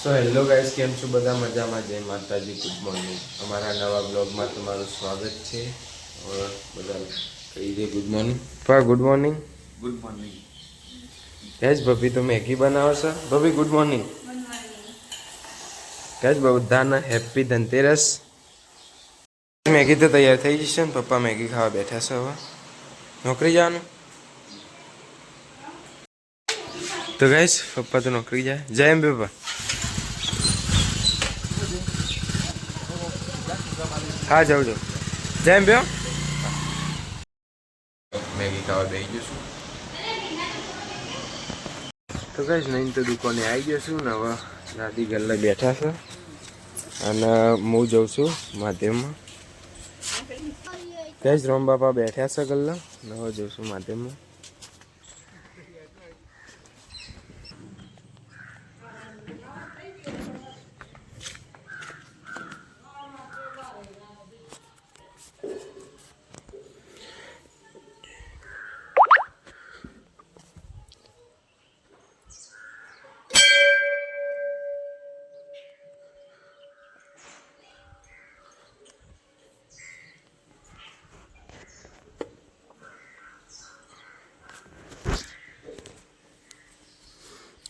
So hello guys કેમ છો બધા મજામાં જય માતાજી ગુડ મોર્નિંગ અમારા નવા બ્લોગમાં તમારું સ્વાગત છે ઓર બધા કહી દે ગુડ મોર્નિંગ પા good morning good morning gas ભભી તો મેગી બનાવો છો ભભી ગુડ મોર્નિંગ ગેસ બધાના હેપી ધનતેરસ મેગી તો તૈયાર થઈ જશે ને પપ્પા મેગી ખાવા બેઠા છે હવે નોકરી જવાનું તો ગાઈસ પપ્પા તો નોકરી જાય જય એમ પપ્પા હા જાઉં જાઉં. જેમ બ્યો મેગી ખાવા બેસી જશું તો કઈ નહીં તો દુકાને આવી જશું ને હવે દાદી ગલ્લે બેઠા છે. અને હું જઉં છું માધ્યમમાં. કઈ જ રોમ બાપા બેઠા છે ગલ્લા ને હવે જઉં છું માધ્યમમાં.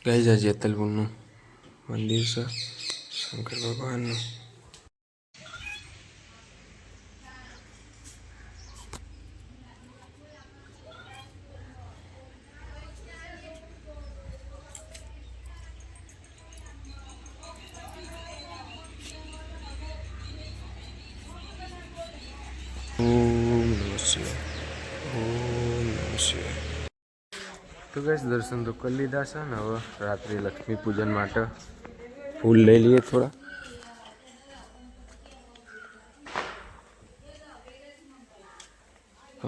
Gaya yeta alguno. Mandirsa. Sankar Bhagavan. Oh, no, sir. Oh, no. તો ગેસ દર્શન તો કરી લીધા છે ને હવે રાત્રે લક્ષ્મી પૂજન માટે ફૂલ લઈ લઈએ થોડા.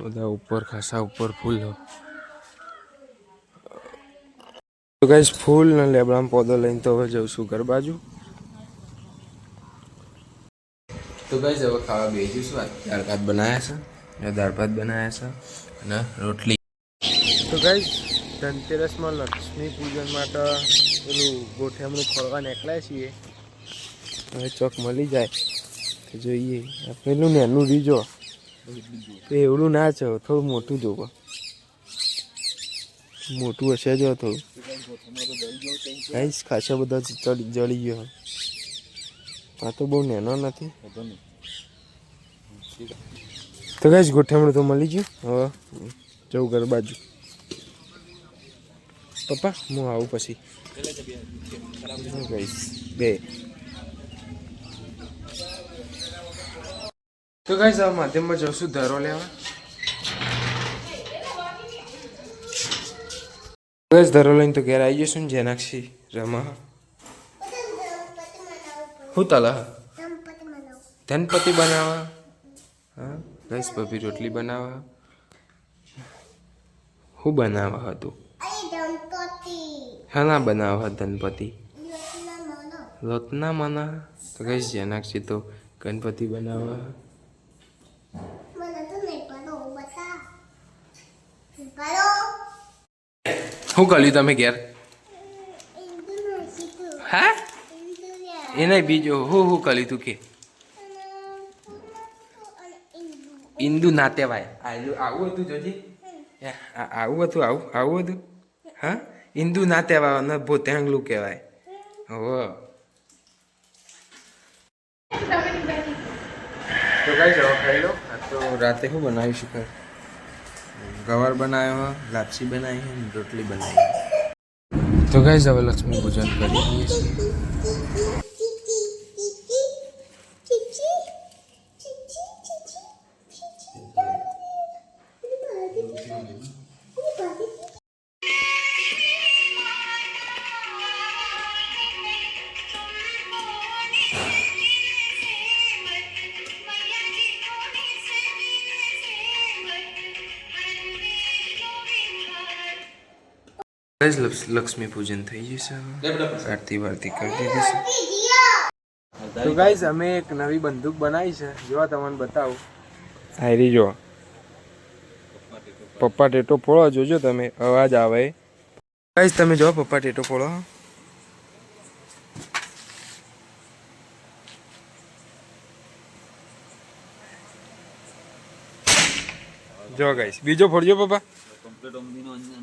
બધા ઉપર ખાસા ઉપર ફૂલ તો ગેસ ફૂલ ને લેબડામાં પોદો લઈને તો હવે જઉં છું ઘર બાજુ. તો ગઈ હવે ખાવા બેસી છું દાળ ભાત બનાવ્યા છે. દાળ ભાત બનાવ્યા છે. અને રોટલી. તો ગાઈસ ધનતેરસમાં લક્ષ્મી પૂજન માટે પેલું ગોઠેમણું ખોળવા નીકળ્યા છીએ. હવે ચોક મળી જાય. તો જોઈએ. પેલું પેલું નેનું રીજો તો એવડું ના છે થોડું મોટું જોવો. મોટું હશે જો થોડું. ગાઈસ ખાસા બધા ચડી જળી ગયો આ તો બહુ નેનો નથી. તો ગાઈસ, ગોઠિયામણું તો મળી ગયું. હવે જવું ઘર બાજુ. પપ્પા હું આવું પછી હું કહીશ બે તો કઈ આ માધ્યમમાં જશું ધરો લેવા બસ ધરો લઈને તો ઘેર આવી જશું ને જેનાક્ષી રમા હું તલા ધનપતિ બનાવવા હા ગઈશ ભભી રોટલી બનાવવા હું બનાવવા હતું હા ના બનાવવા ધનપતિ લોટના મના તો કઈશ જેનાક્ષી તો ગણપતિ બનાવવા શું કર્યું તમે ઘેર હા એને બીજો હું હું કર્યું તું કે ઇન્દુ ના તેવાય આયુ આવું હતું જોજી આવું હતું આવું આવું હતું હા ઇન્દુ ના તેવાય તેંગલું કહેવાય. હો. તો કઈ જવા ખાઈ લો. તો રાતે શું બનાવી શકાય ગવાર બનાવ્યો લાપસી બનાવી રોટલી બનાવી તો કઈ હવે લક્ષ્મી પૂજન કરી લક્ષ્મી પૂજન થઈ જશે આરતી વારતી કરી દીધી છે. તો ગાઈઝ અમે એક નવી બંદૂક બનાવી છે. જોવા તમને બતાવું. હારી જો. પપ્પા ટેટો ફોળો જોજો તમે. અવાજ આવે. ગાઈઝ તમે જો પપ્પા ટેટો ફોળો જો ગાઈઝ બીજો ફોડજો પપ્પા. Complete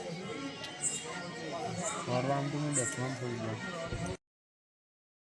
Parmağımı da tam koyacağım.